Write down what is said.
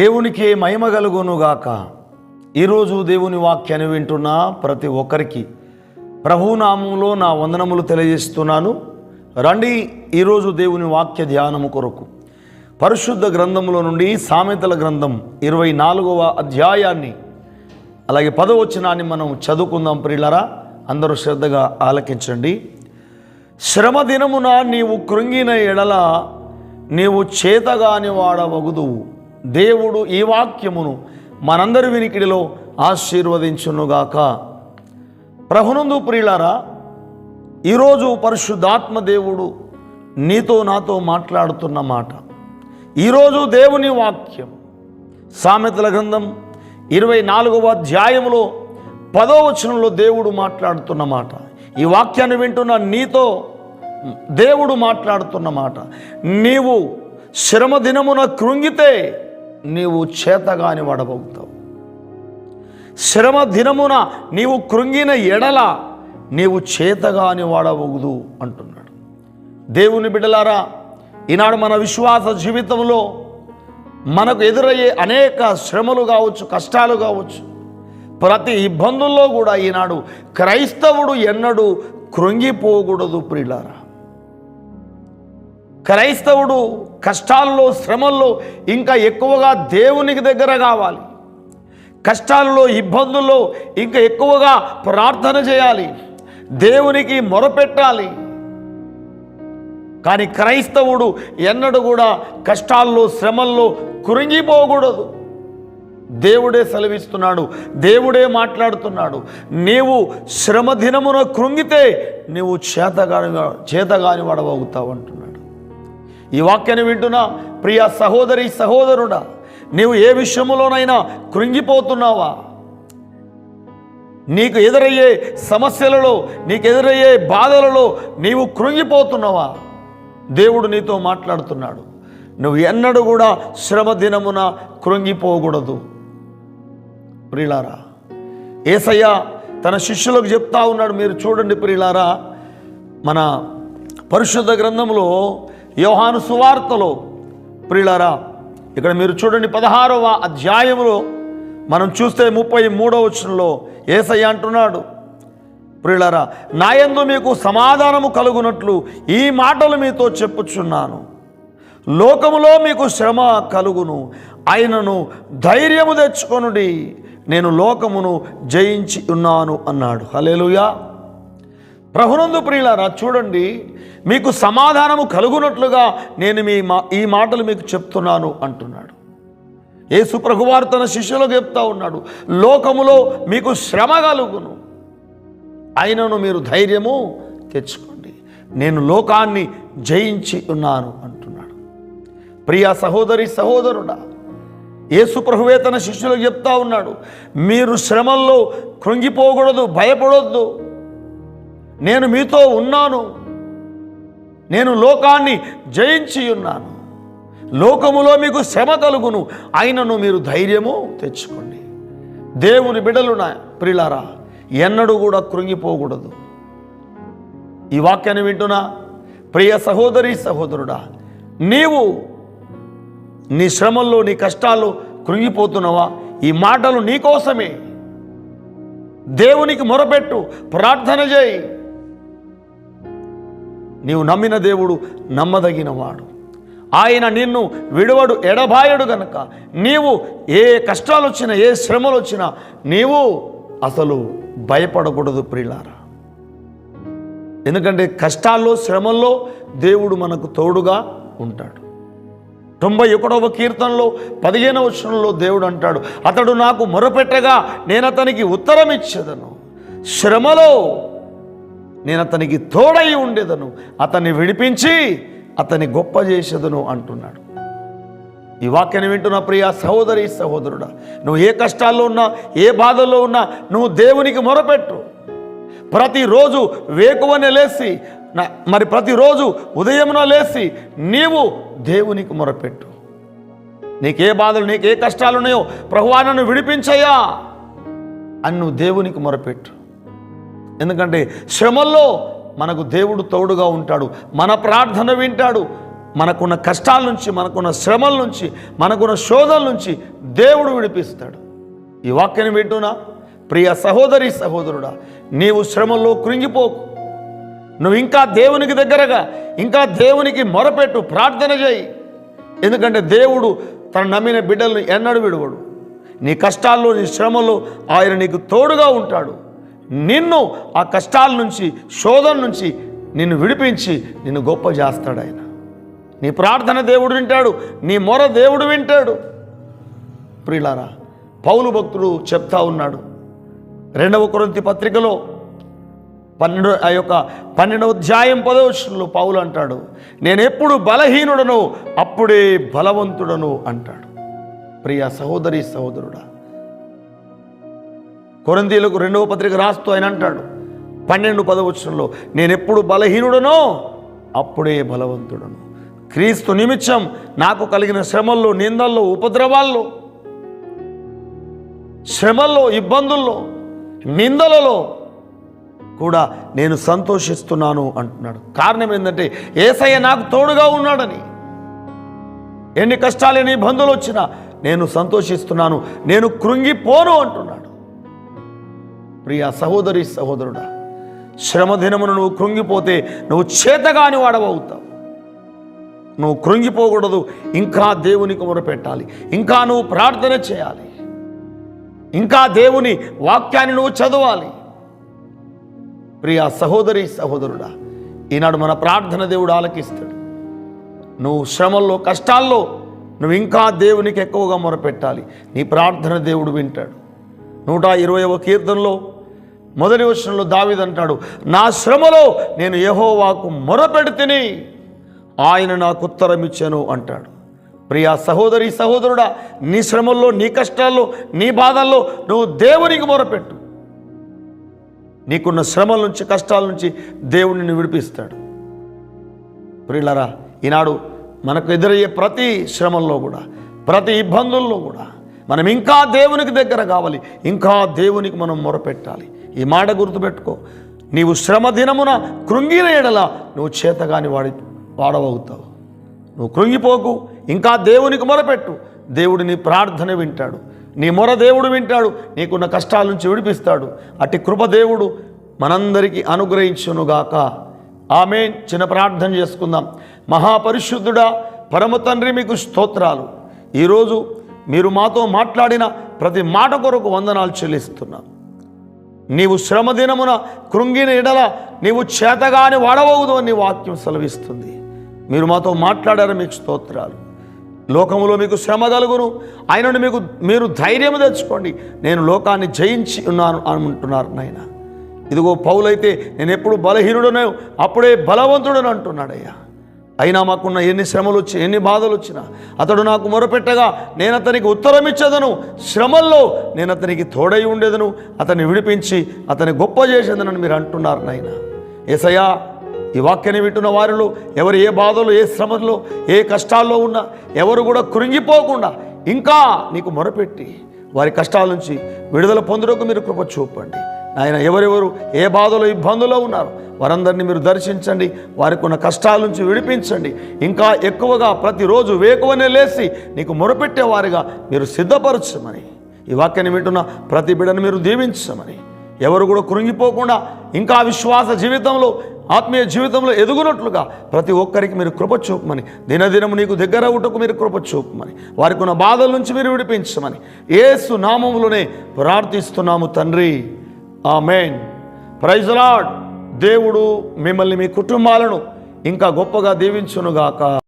దేవునికి మహిమ కలుగునుగాక. ఈరోజు దేవుని వాక్యాన్ని వింటున్న ప్రతి ఒక్కరికి ప్రభునామంలో నా వందనములు తెలియజేస్తున్నాను. రండి ఈరోజు దేవుని వాక్య ధ్యానము కొరకు. పరిశుద్ధ గ్రంథములో నుండి సామెతల గ్రంథం ఇరవై నాలుగవ అధ్యాయాన్ని అలాగే పదవచనాన్ని మనం చదువుకుందాం ప్రియులరా. అందరూ శ్రద్ధగా ఆలకించండి. శ్రమ దినమున నీవు కృంగిన ఎడల నీవు చేతగాని వాడవగుదువు. దేవుడు ఈ వాక్యమును మనందరి వినికిడిలో ఆశీర్వదించునుగాక. ప్రభునందు ప్రియులారా ఈరోజు పరిశుద్ధాత్మ దేవుడు నీతో నాతో మాట్లాడుతున్న మాట. ఈరోజు దేవుని వాక్యం సామెతల గ్రంథం ఇరవై నాలుగవ అధ్యాయంలో పదో వచనంలో దేవుడు మాట్లాడుతున్న మాట. ఈ వాక్యాన్ని వింటున్న నీతో దేవుడు మాట్లాడుతున్న మాట. నీవు శ్రమ దినమున కృంగితే నీవు చేతగాని వాడబోతావు శ్రమ దినమున నీవు కృంగిన ఎడల నీవు చేతగాని వాడవగుదు అంటున్నాడు. దేవుని బిడ్డలారా ఈనాడు మన విశ్వాస జీవితంలో మనకు ఎదురయ్యే అనేక శ్రమలు కావచ్చు కష్టాలు కావచ్చు ప్రతి ఇబ్బందుల్లో కూడా ఈనాడు క్రైస్తవుడు ఎన్నడూ కృంగిపోకూడదు ప్రియులారా. క్రైస్తవుడు కష్టాల్లో శ్రమల్లో ఇంకా ఎక్కువగా దేవునికి దగ్గర కావాలి. కష్టాల్లో ఇబ్బందుల్లో ఇంకా ఎక్కువగా ప్రార్థన చేయాలి. దేవునికి మొరపెట్టాలి. కానీ క్రైస్తవుడు ఎన్నడూ కూడా కష్టాల్లో శ్రమల్లో కురింగిపోకూడదు. దేవుడే సెలవిస్తున్నాడు దేవుడే మాట్లాడుతున్నాడు. నీవు శ్రమ దినమున కృంగితే నీవు చేతగాని చేతగాని వాడవవుతావు అంటున్నాడు. ఈ వాక్యాన్ని వింటున్నా ప్రియ సహోదరి సహోదరుడా నీవు ఏ విషయంలోనైనా కృంగిపోతున్నావా? నీకు ఎదురయ్యే సమస్యలలో నీకు ఎదురయ్యే బాధలలో నీవు కృంగిపోతున్నావా? దేవుడు నీతో మాట్లాడుతున్నాడు. నువ్వు ఎన్నడూ కూడా శ్రమ దినమున కృంగిపోకూడదు. ప్రియులారా ఏసయ్య తన శిష్యులకు చెప్తా ఉన్నాడు మీరు చూడండి ప్రియులారా మన పరిశుద్ధ గ్రంథంలో యోహాను సువార్తలో ప్రియులారా ఇక్కడ మీరు చూడండి పదహారవ అధ్యాయంలో మనం చూస్తే ముప్పై మూడవ వచనంలో ఏసయ్య అంటున్నాడు. ప్రియులారా నాయందు మీకు సమాధానము కలుగునట్లు ఈ మాటలు మీతో చెప్పుచున్నాను. లోకములో మీకు శ్రమ కలుగును ఆయనను ధైర్యము తెచ్చుకొనుడి నేను లోకమును జయించి ఉన్నాను అన్నాడు. హలేలుయా ప్రభునందు ప్రియులారా చూడండి మీకు సమాధానము కలుగునట్లుగా నేను మీ మా ఈ మాటలు మీకు చెప్తున్నాను అంటున్నాడు. యేసు ప్రభువారు తన శిష్యులకు చెప్తా ఉన్నాడు లోకములో మీకు శ్రమ కలుగును. అయినను మీరు ధైర్యము తెచ్చుకోండి. నేను లోకాన్ని జయించి ఉన్నాను అంటున్నాడు. ప్రియ సహోదరి సహోదరుడా యేసు ప్రభువే తన శిష్యులకు చెప్తా ఉన్నాడు మీరు శ్రమల్లో కృంగిపోకూడదు భయపడొద్దు. నేను మీతో ఉన్నాను. నేను లోకాన్ని జయించి ఉన్నాను. లోకములో మీకు శ్రమ కలుగును. ఆయనను మీరు ధైర్యము తెచ్చుకోండి. దేవుని బిడలు నా ప్రిలారా ఎన్నడూ కూడా కృంగిపోకూడదు. ఈ వాక్యాన్ని వింటున్నా ప్రియ సహోదరి సహోదరుడా నీవు నీ శ్రమల్లో నీ కష్టాల్లో కృంగిపోతున్నావా? ఈ మాటలు నీకోసమే దేవునికి మొరపెట్టు ప్రార్థన చేయి. నీవు నమ్మిన దేవుడు నమ్మదగినవాడు. ఆయన నిన్ను విడువడు ఎడబాయడు గనక. నీవు ఏ కష్టాలు వచ్చినా ఏ శ్రమలు వచ్చినా నీవు అసలు భయపడకూడదు ప్రియులారా. ఎందుకంటే కష్టాల్లో శ్రమల్లో దేవుడు మనకు తోడుగా ఉంటాడు. తొంభై ఒకటవ కీర్తనలో పదిహేనవ వచనంలో దేవుడు అంటాడు అతడు నాకు మొరపెట్టగా నేను అతనికి ఉత్తరం ఇచ్చేదను శ్రమలో నేను అతనికి తోడై ఉండేదను. అతన్ని విడిపించి అతని గొప్ప చేసేదను అంటున్నాడు. ఈ వాక్యాన్ని వింటున్న ప్రియ సహోదరి సహోదరుడా నువ్వు ఏ కష్టాల్లో ఉన్నా ఏ బాధల్లో ఉన్నా నువ్వు దేవునికి మొరపెట్టు. ప్రతిరోజు వేకువనే లేచి మరి ప్రతిరోజు ఉదయమున లేచి నీవు దేవునికి మొరపెట్టు. నీకే బాధలు నీకే కష్టాలు ఉన్నాయో ప్రభువా నన్ను విడిపించయ్యా అని నువ్వు దేవునికి మొరపెట్టు. ఎందుకంటే శ్రమల్లో మనకు దేవుడు తోడుగా ఉంటాడు. మన ప్రార్థన వింటాడు. మనకున్న కష్టాల నుంచి మనకున్న శ్రమల నుంచి మనకున్న శోధల నుంచి దేవుడు విడిపిస్తాడు. ఈ వాక్యాన్ని వింటున్నా? ప్రియ సహోదరి సహోదరుడా నీవు శ్రమల్లో కృంగిపోకు. నువ్వు ఇంకా దేవునికి దగ్గరగా ఇంకా దేవునికి మొరపెట్టు ప్రార్థన చేయి. ఎందుకంటే దేవుడు తన నమ్మిన బిడ్డలను ఎన్నడూ విడవడు. నీ కష్టాల్లో నీ శ్రమలో ఆయన నీకు తోడుగా ఉంటాడు. నిన్ను ఆ కష్టాల నుంచి శోధం నుంచి నిన్ను విడిపించి నిన్ను గొప్ప చేస్తాడు ఆయన. నీ ప్రార్థన దేవుడు వింటాడు నీ మొర దేవుడు వింటాడు. ప్రియులారా పౌలు భక్తుడు చెప్తా ఉన్నాడు. రెండవ కొరంతి పత్రికలో పన్నెండు ఆ యొక్క పన్నెండవ అధ్యాయం పదవచనంలో పౌలు అంటాడు నేను ఎప్పుడు బలహీనుడను అప్పుడే బలవంతుడను అంటాడు. ప్రియ సహోదరి సహోదరుడా కొరందీలకు రెండవ పత్రిక రాస్తూ ఆయన అంటాడు. పన్నెండు పదవచనంలో నేను ఎప్పుడు బలహీనుడనో అప్పుడే బలవంతుడను. క్రీస్తు నిమిత్తం నాకు కలిగిన శ్రమల్లో నిందల్లో ఉపద్రవాల్లో శ్రమల్లో ఇబ్బందుల్లో నిందలలో కూడా నేను సంతోషిస్తున్నాను అంటున్నాడు. కారణం ఏంటంటే ఏసయ్య నాకు తోడుగా ఉన్నాడని. ఎన్ని కష్టాలు ఎన్ని ఇబ్బందులు వచ్చినా నేను సంతోషిస్తున్నాను నేను కృంగిపోను అంటున్నాడు. ప్రియ సహోదరి సహోదరుడా శ్రమదినమును నువ్వు కృంగిపోతే నువ్వు చేతగాని వాడవవుతావు నువ్వు కృంగిపోకూడదు ఇంకా దేవునికి మొరపెట్టాలి ఇంకా నువ్వు ప్రార్థన చేయాలి ఇంకా దేవుని వాక్యాన్ని నువ్వు చదవాలి. ప్రియ సహోదరి సహోదరుడా ఈనాడు మన ప్రార్థన దేవుడు ఆలకిస్తాడు. నువ్వు శ్రమల్లో కష్టాల్లో నువ్వు ఇంకా దేవునికి ఎక్కువగా మొరపెట్టాలి నీ ప్రార్థన దేవుడు వింటాడు. నూట ఇరవైవ కీర్తనలో మొదటి వచనంలో దావిదంటాడు నా శ్రమలో నేను యహోవాకు మొరపెడితేనే ఆయన నాకు ఉత్తరం ఇచ్చాను అంటాడు. ప్రియా సహోదరి సహోదరుడా నీ శ్రమల్లో నీ కష్టాల్లో నీ బాధల్లో నువ్వు దేవునికి మొరపెట్టు. నీకున్న శ్రమల నుంచి కష్టాల నుంచి దేవుడిని నిన్ను విడిపిస్తాడు. ప్రియులరా ఈనాడు మనకు ఎదురయ్యే ప్రతి శ్రమల్లో కూడా ప్రతి ఇబ్బందుల్లో కూడా మనం ఇంకా దేవునికి దగ్గర కావాలి ఇంకా దేవునికి మనం మొరపెట్టాలి. ఈ మాట గుర్తుపెట్టుకో. నీవు శ్రమ దినమున కృంగిన ఎడల నువ్వు చేతగాని వాడి వాడవవుతావు. నువ్వు కృంగిపోకు ఇంకా దేవునికి మొరపెట్టు. దేవుడు నీ ప్రార్థన వింటాడు. నీ మొర దేవుడు వింటాడు. నీకున్న కష్టాల నుంచి విడిపిస్తాడు. అట్టి కృప దేవుడు మనందరికీ అనుగ్రహించునుగాక. ఆమె చిన్న ప్రార్థన చేసుకుందాం. మహాపరిశుద్ధుడా పరమ తండ్రి మీకు స్తోత్రాలు. ఈరోజు మీరు మాతో మాట్లాడిన ప్రతి మాట కొరకు వందనాలు చెల్లిస్తున్నాం. నీవు శ్రమదినమున కృంగిన ఎడల నీవు చేతగాని వాడవవుదు అని వాక్యం సెలవిస్తుంది. మీరు మాతో మాట్లాడారు మీకు స్తోత్రాలు. లోకములో మీకు శ్రమ కలుగును. ఆయనను మీకు మీరు ధైర్యం తెచ్చుకోండి. నేను లోకాన్ని జయించి ఉన్నాను అంటున్నారు నాయన. ఇదిగో పౌలైతే నేను ఎప్పుడు బలహీనుడనే అప్పుడే బలవంతుడని అంటున్నాడయ్యా. అయినా మాకున్న ఎన్ని శ్రమలు వచ్చి ఎన్ని బాధలు వచ్చినా అతడు నాకు మొరపెట్టగా నేను అతనికి ఉత్తరం ఇచ్చేదను. శ్రమల్లో నేను అతనికి తోడై ఉండేదను. అతన్ని విడిపించి అతని గొప్ప చేసేదనని మీరు అంటున్నారు నాయన. ఏసయ్యా ఈ వాక్యాన్ని వింటున్న వారిలో ఎవరు ఏ బాధలు ఏ శ్రమలో ఏ కష్టాల్లో ఉన్నా ఎవరు కూడా కృంగిపోకుండా ఇంకా నీకు మొరపెట్టి వారి కష్టాల నుంచి విడుదల పొందుటకు మీరు కృప చూపండి. ఆయన ఎవరెవరు ఏ బాధలో ఇబ్బందులో ఉన్నారు వారందరినీ మీరు దర్శించండి వారికి ఉన్న కష్టాల నుంచి విడిపించండి. ఇంకా ఎక్కువగా ప్రతిరోజు వేకువనే లేచి నీకు మొరపెట్టేవారిగా మీరు సిద్ధపరచమని. ఈ వాక్యాన్ని వింటున్న ప్రతి బిడ్డను మీరు దీవించమని. ఎవరు కూడా కృంగిపోకుండా ఇంకా విశ్వాస జీవితంలో ఆత్మీయ జీవితంలో ఎదుగునట్లుగా ప్రతి ఒక్కరికి మీరు కృప చూపమని. దినదినము నీకు దగ్గర అవుటకు మీరు కృప చూపమని. వారికి ఉన్న బాధల నుంచి మీరు విడిపించమని. ఏసు నామములోనే ప్రార్థిస్తున్నాము తండ్రి. ఆమెన్. ప్రైజ్ లాడ్ దేవుడు మిమ్మల్ని మీ కుటుంబాలను ఇంకా గొప్పగా దీవించునుగాక.